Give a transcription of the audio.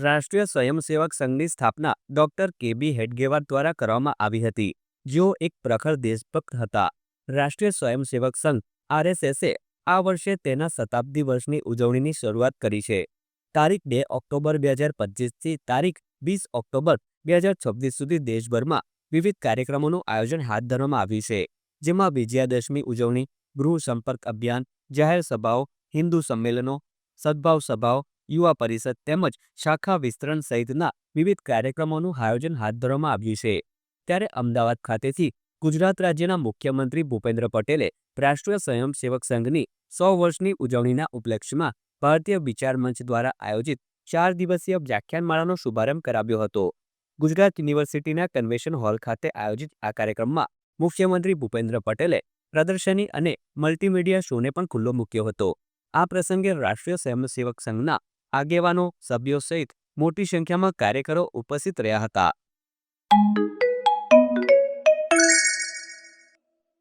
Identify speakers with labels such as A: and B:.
A: રાષ્ટ્રીય સ્વયંસેવક સંઘની સ્થાપના ડોક્ટર કેબી હેડગેવાર દ્વારા કરવામાં આવી હતી. જેઓ એક પ્રખર દેશભક્ત હતા. રાષ્ટ્રીય સ્વયંસેવક સંઘ, આરએસએસે, આ વર્ષે તેના શતાબ્દી વર્ષની ઉજવણીની શરૂઆત કરી છે. તારીખ બે ઓક્ટોબર બે હજાર પચીસથી તારીખ વીસ ઓક્ટોબર બે હજાર છવ્વીસ સુધી દેશભરમાં વિવિધ કાર્યક્રમોનું આયોજન હાથ ધરવામાં આવ્યું છે. જેમાં વિજયાદશમી ઉજવણી, ગૃહ સંપર્ક અભિયાન, જાહેર સભાઓ, હિન્દુ સંમેલનો, સદભાવ સભાઓ યુવા પરિષદ તેમજ શાખા વિસ્તરણ સહિતના વિવિધ કાર્યક્રમોનું આયોજન હાથ ધરવામાં આવ્યું છે. ત્યારે અમદાવાદ ખાતેથી ગુજરાત રાજ્યના મુખ્યમંત્રી ભૂપેન્દ્ર પટેલે રાષ્ટ્રીય સ્વયંસેવક સંઘની સો વર્ષની ઉજવણીના ઉપલક્ષ્યમાં ભારતીય વિચાર મંચ દ્વારા આયોજિત ચાર દિવસીય વ્યાખ્યાનમાળાનો શુભારંભ કરાવ્યો હતો. ગુજરાત યુનિવર્સિટીના કન્વેશન હોલ ખાતે આયોજિત આ કાર્યક્રમમાં મુખ્યમંત્રી ભૂપેન્દ્ર પટેલે પ્રદર્શની અને મલ્ટીમીડિયા શોને પણ ખુલ્લો મૂક્યો હતો. આ પ્રસંગે રાષ્ટ્રીય સ્વયંસેવક સંઘના આગેવાનો સભ્યો સહિત મોટી સંખ્યામાં કાર્યકરો ઉપસ્થિત રહ્યા હતા.